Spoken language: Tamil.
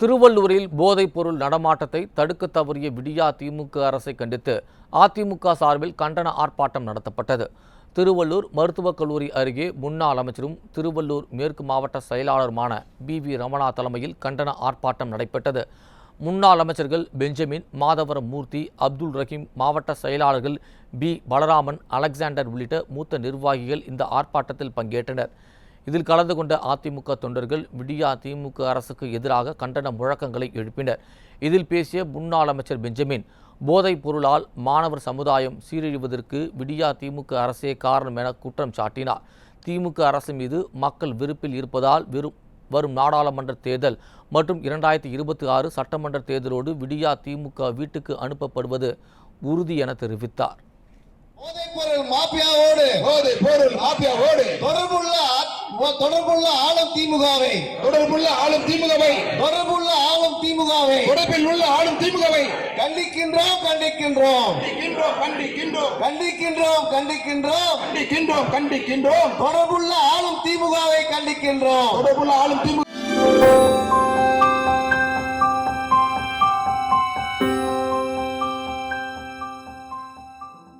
திருவள்ளூரில் போதைப் பொருள் நடமாட்டத்தை தடுக்க தவறிய விடியா திமுக அரசை கண்டித்து அதிமுக சார்பில் கண்டன ஆர்ப்பாட்டம் நடத்தப்பட்டது. திருவள்ளூர் மருத்துவக் கல்லூரி அருகே முன்னாள் அமைச்சரும் திருவள்ளூர் மேற்கு மாவட்ட செயலாளருமான பி. வி. ரமணா தலைமையில் கண்டன ஆர்ப்பாட்டம் நடைபெற்றது. முன்னாள் அமைச்சர்கள் பெஞ்சமின் மாதவரம் மூர்த்தி அப்துல் ரஹீம் மாவட்ட செயலாளர்கள் பி. பலராமன் அலெக்சாண்டர் உள்ளிட்ட மூத்த நிர்வாகிகள் இந்த ஆர்ப்பாட்டத்தில் பங்கேற்றனர். இதில் கலந்து கொண்ட அதிமுக தொண்டர்கள் விடியா திமுக அரசுக்கு எதிராக கண்டன முழக்கங்களை எழுப்பினர். இதில் பேசிய முன்னாள் அமைச்சர் பெஞ்சமின் போதைப் பொருளால் மாணவர் சமுதாயம் சீரழிவதற்கு விடியா திமுக அரசே காரணம் என குற்றம் சாட்டினார். திமுக அரசு மீது மக்கள் வெறுப்பில் இருப்பதால் வெறும் வரும் நாடாளுமன்ற தேர்தல் மற்றும் இரண்டாயிரத்தி இருபத்தி ஆறு சட்டமன்ற தேர்தலோடு விடியா திமுக வீட்டுக்கு அனுப்பப்படுவது உறுதி என தெரிவித்தார். போதைப்பொருள் மாபியாவோடு மாபியாவோடு தொடர்புள்ள தொடர்புள்ள ஆளும் திமுகவை. தொடர்புள்ள ஆளும் திமுகவை. தொடர்புள்ள ஆளும் திமுகவை. தொடர்பில் உள்ள ஆளும் திமுகவை. கண்டிக்கின்றோம். கண்டிக்கின்றோம் கண்டிக்கின்றோம். கண்டிக்கின்றோம் கண்டிக்கின்றோம். கண்டிக்கின்றோம் கண்டிக்கின்றோம். தொடர்புள்ள ஆளும் திமுகவை கண்டிக்கின்றோம். தொடர்புள்ள ஆளும் திமுக